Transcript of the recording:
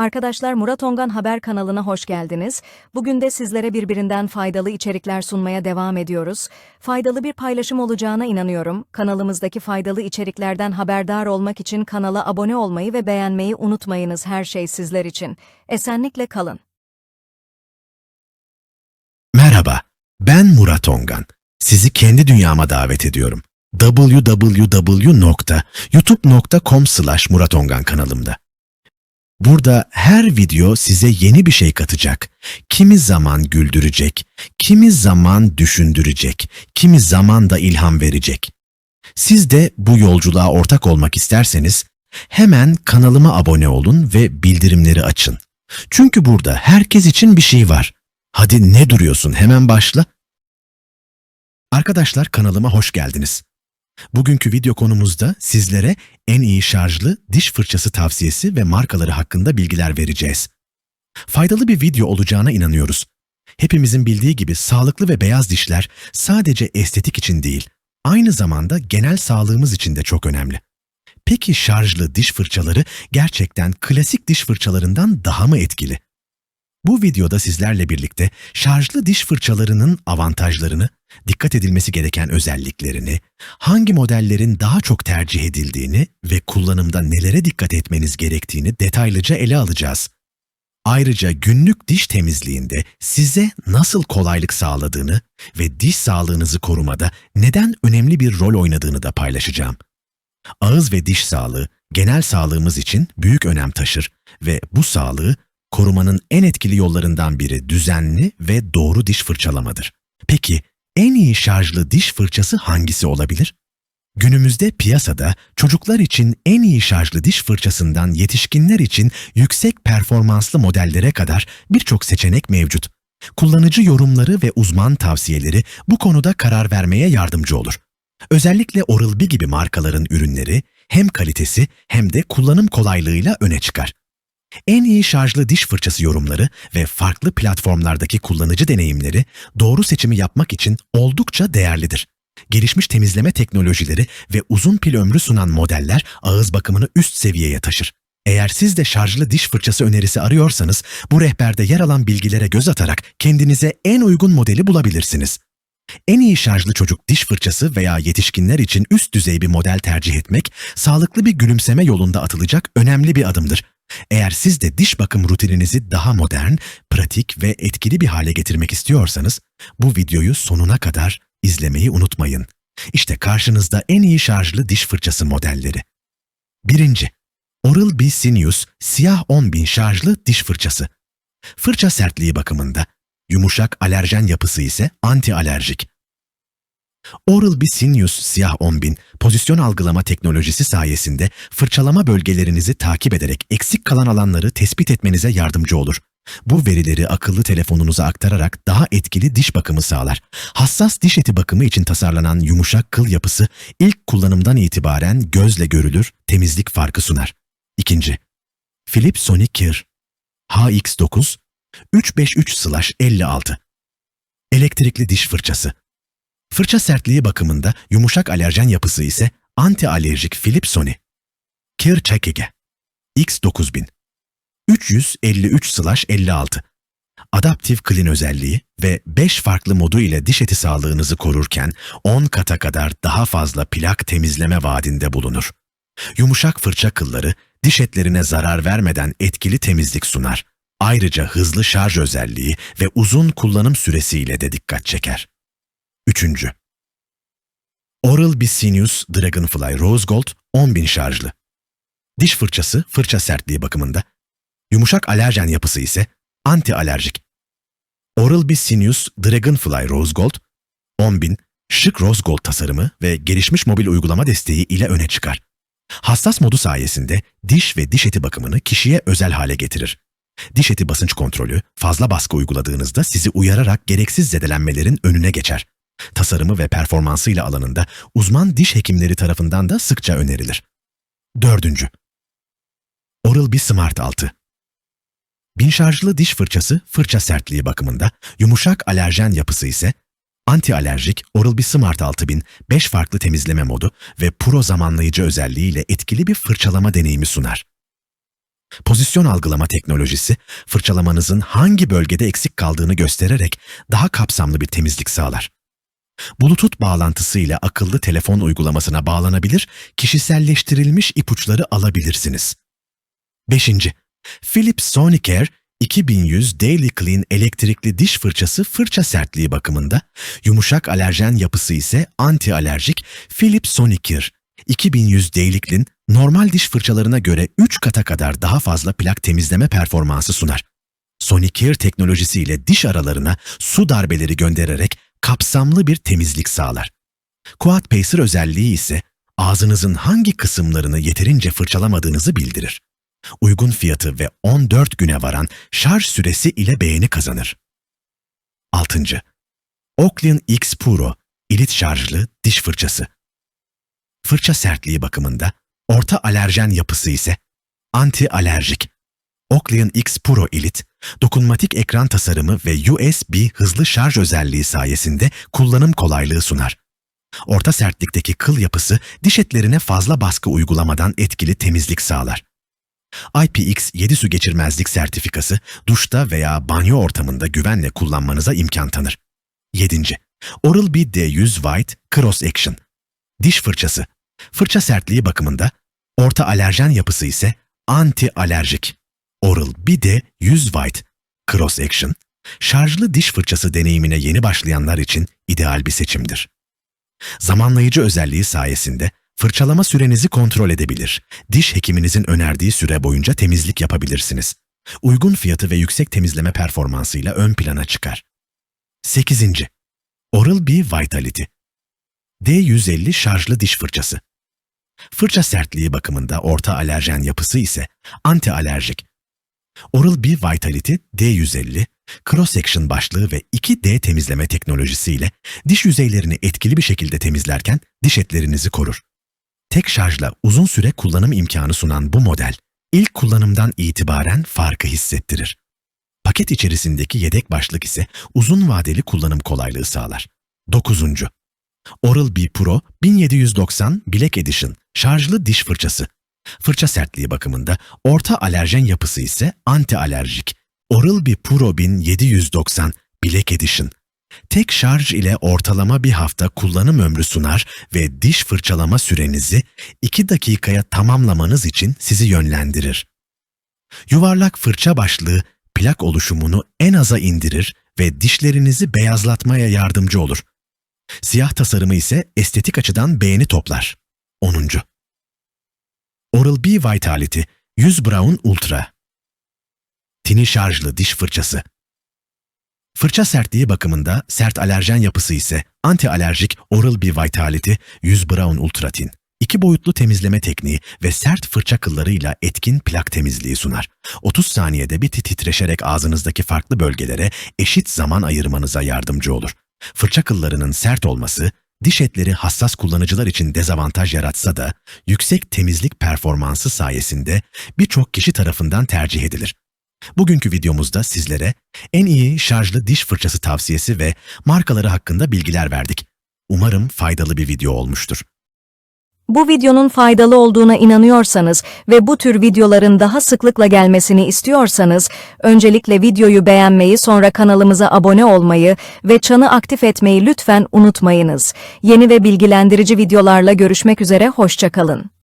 Arkadaşlar Murat Ongan Haber kanalına hoş geldiniz. Bugün de sizlere birbirinden faydalı içerikler sunmaya devam ediyoruz. Faydalı bir paylaşım olacağına inanıyorum. Kanalımızdaki faydalı içeriklerden haberdar olmak için kanala abone olmayı ve beğenmeyi unutmayınız her şey sizler için. Esenlikle kalın. Merhaba, ben Murat Ongan. Sizi kendi dünyama davet ediyorum. www.youtube.com slash Murat Ongan kanalımda. Burada her video size yeni bir şey katacak. Kimi zaman güldürecek, kimi zaman düşündürecek, kimi zaman da ilham verecek. Siz de bu yolculuğa ortak olmak isterseniz hemen kanalıma abone olun ve bildirimleri açın. Çünkü burada herkes için bir şey var. Hadi ne duruyorsun hemen başla. Arkadaşlar kanalıma hoş geldiniz. Bugünkü video konumuzda sizlere en iyi şarjlı diş fırçası tavsiyesi ve markaları hakkında bilgiler vereceğiz. Faydalı bir video olacağına inanıyoruz. Hepimizin bildiği gibi sağlıklı ve beyaz dişler sadece estetik için değil, aynı zamanda genel sağlığımız için de çok önemli. Peki şarjlı diş fırçaları gerçekten klasik diş fırçalarından daha mı etkili? Bu videoda sizlerle birlikte şarjlı diş fırçalarının avantajlarını, dikkat edilmesi gereken özelliklerini, hangi modellerin daha çok tercih edildiğini ve kullanımda nelere dikkat etmeniz gerektiğini detaylıca ele alacağız. Ayrıca günlük diş temizliğinde size nasıl kolaylık sağladığını ve diş sağlığınızı korumada neden önemli bir rol oynadığını da paylaşacağım. Ağız ve diş sağlığı genel sağlığımız için büyük önem taşır ve bu sağlığı korumanın en etkili yollarından biri düzenli ve doğru diş fırçalamadır. Peki en iyi şarjlı diş fırçası hangisi olabilir? Günümüzde piyasada çocuklar için en iyi şarjlı diş fırçasından yetişkinler için yüksek performanslı modellere kadar birçok seçenek mevcut. Kullanıcı yorumları ve uzman tavsiyeleri bu konuda karar vermeye yardımcı olur. Özellikle Oral-B gibi markaların ürünleri hem kalitesi hem de kullanım kolaylığıyla öne çıkar. En iyi şarjlı diş fırçası yorumları ve farklı platformlardaki kullanıcı deneyimleri doğru seçimi yapmak için oldukça değerlidir. Gelişmiş temizleme teknolojileri ve uzun pil ömrü sunan modeller ağız bakımını üst seviyeye taşır. Eğer siz de şarjlı diş fırçası önerisi arıyorsanız bu rehberde yer alan bilgilere göz atarak kendinize en uygun modeli bulabilirsiniz. En iyi şarjlı çocuk diş fırçası veya yetişkinler için üst düzey bir model tercih etmek, sağlıklı bir gülümseme yolunda atılacak önemli bir adımdır. Eğer siz de diş bakım rutininizi daha modern, pratik ve etkili bir hale getirmek istiyorsanız, bu videoyu sonuna kadar izlemeyi unutmayın. İşte karşınızda en iyi şarjlı diş fırçası modelleri. Birinci, Oral-B Sinius siyah 10.000 şarjlı diş fırçası. Fırça sertliği bakımında, yumuşak alerjen yapısı ise anti alerjik. Oral-B Sinius Siyah 10.000 pozisyon algılama teknolojisi sayesinde fırçalama bölgelerinizi takip ederek eksik kalan alanları tespit etmenize yardımcı olur. Bu verileri akıllı telefonunuza aktararak daha etkili diş bakımı sağlar. Hassas diş eti bakımı için tasarlanan yumuşak kıl yapısı ilk kullanımdan itibaren gözle görülür temizlik farkı sunar. İkinci, Philips Sonic Care HX9 353/56 Elektrikli diş fırçası Fırça sertliği bakımında yumuşak alerjen yapısı ise anti-alerjik Philips Sony. Kir Çekege X9000 353/56 Adaptif Clean özelliği ve 5 farklı modu ile diş eti sağlığınızı korurken 10 kata kadar daha fazla plak temizleme vaadinde bulunur. Yumuşak fırça kılları diş etlerine zarar vermeden etkili temizlik sunar. Ayrıca hızlı şarj özelliği ve uzun kullanım süresiyle de dikkat çeker. Üçüncü. Oral-B Dragonfly Rose Gold 10.000 şarjlı. Diş fırçası fırça sertliği bakımında. Yumuşak alerjen yapısı ise anti-alerjik. Oral-B Sinius Dragonfly Rose Gold 10.000 şık rose gold tasarımı ve gelişmiş mobil uygulama desteği ile öne çıkar. Hassas modu sayesinde diş ve diş eti bakımını kişiye özel hale getirir. Diş eti basınç kontrolü fazla baskı uyguladığınızda sizi uyararak gereksiz zedelenmelerin önüne geçer tasarımı ve performansıyla alanında uzman diş hekimleri tarafından da sıkça önerilir. Dördüncü. Oral-B Smart 6 Bin şarjlı diş fırçası fırça sertliği bakımında, yumuşak alerjen yapısı ise anti-alerjik Oral-B Smart 6000 5 farklı temizleme modu ve pro zamanlayıcı özelliğiyle etkili bir fırçalama deneyimi sunar. Pozisyon algılama teknolojisi, fırçalamanızın hangi bölgede eksik kaldığını göstererek daha kapsamlı bir temizlik sağlar. Bluetooth bağlantısıyla akıllı telefon uygulamasına bağlanabilir, kişiselleştirilmiş ipuçları alabilirsiniz. 5. Philips Sonicare 2100 Daily Clean elektrikli diş fırçası fırça sertliği bakımında, yumuşak alerjen yapısı ise anti alerjik Philips Sonicare 2100 Daily Clean normal diş fırçalarına göre 3 kata kadar daha fazla plak temizleme performansı sunar. Sonicare teknolojisiyle diş aralarına su darbeleri göndererek kapsamlı bir temizlik sağlar. Quad Pacer özelliği ise ağzınızın hangi kısımlarını yeterince fırçalamadığınızı bildirir. Uygun fiyatı ve 14 güne varan şarj süresi ile beğeni kazanır. 6. Oakleon X Puro ilit şarjlı diş fırçası. Fırça sertliği bakımında orta alerjen yapısı ise anti alerjik. Oakleon X Pro Elite, dokunmatik ekran tasarımı ve USB hızlı şarj özelliği sayesinde kullanım kolaylığı sunar. Orta sertlikteki kıl yapısı diş etlerine fazla baskı uygulamadan etkili temizlik sağlar. IPX7 su geçirmezlik sertifikası duşta veya banyo ortamında güvenle kullanmanıza imkan tanır. 7. Oral-B D100 White Cross Action Diş fırçası. Fırça sertliği bakımında orta alerjen yapısı ise anti-alerjik. Oral-B D100 White Cross Action, şarjlı diş fırçası deneyimine yeni başlayanlar için ideal bir seçimdir. Zamanlayıcı özelliği sayesinde fırçalama sürenizi kontrol edebilir, diş hekiminizin önerdiği süre boyunca temizlik yapabilirsiniz. Uygun fiyatı ve yüksek temizleme performansıyla ön plana çıkar. 8. Oral-B Vitality D150 şarjlı diş fırçası. Fırça sertliği bakımında orta alerjen yapısı ise anti-alerjik. Oral-B Vitality D150, Cross Action başlığı ve 2D temizleme teknolojisiyle diş yüzeylerini etkili bir şekilde temizlerken diş etlerinizi korur. Tek şarjla uzun süre kullanım imkanı sunan bu model, ilk kullanımdan itibaren farkı hissettirir. Paket içerisindeki yedek başlık ise uzun vadeli kullanım kolaylığı sağlar. 9. Oral-B Pro 1790 Black Edition şarjlı diş fırçası. Fırça sertliği bakımında orta alerjen yapısı ise anti-alerjik. Oral-B Pro 1790 Black Edition. Tek şarj ile ortalama bir hafta kullanım ömrü sunar ve diş fırçalama sürenizi 2 dakikaya tamamlamanız için sizi yönlendirir. Yuvarlak fırça başlığı plak oluşumunu en aza indirir ve dişlerinizi beyazlatmaya yardımcı olur. Siyah tasarımı ise estetik açıdan beğeni toplar. 10. Oral-B Vitality 100 Brown Ultra Tini şarjlı diş fırçası Fırça sertliği bakımında sert alerjen yapısı ise anti-alerjik Oral-B Vitality 100 Brown Ultra Tin. İki boyutlu temizleme tekniği ve sert fırça kıllarıyla etkin plak temizliği sunar. 30 saniyede bir titreşerek ağzınızdaki farklı bölgelere eşit zaman ayırmanıza yardımcı olur. Fırça kıllarının sert olması, diş etleri hassas kullanıcılar için dezavantaj yaratsa da yüksek temizlik performansı sayesinde birçok kişi tarafından tercih edilir. Bugünkü videomuzda sizlere en iyi şarjlı diş fırçası tavsiyesi ve markaları hakkında bilgiler verdik. Umarım faydalı bir video olmuştur. Bu videonun faydalı olduğuna inanıyorsanız ve bu tür videoların daha sıklıkla gelmesini istiyorsanız, öncelikle videoyu beğenmeyi sonra kanalımıza abone olmayı ve çanı aktif etmeyi lütfen unutmayınız. Yeni ve bilgilendirici videolarla görüşmek üzere, hoşçakalın.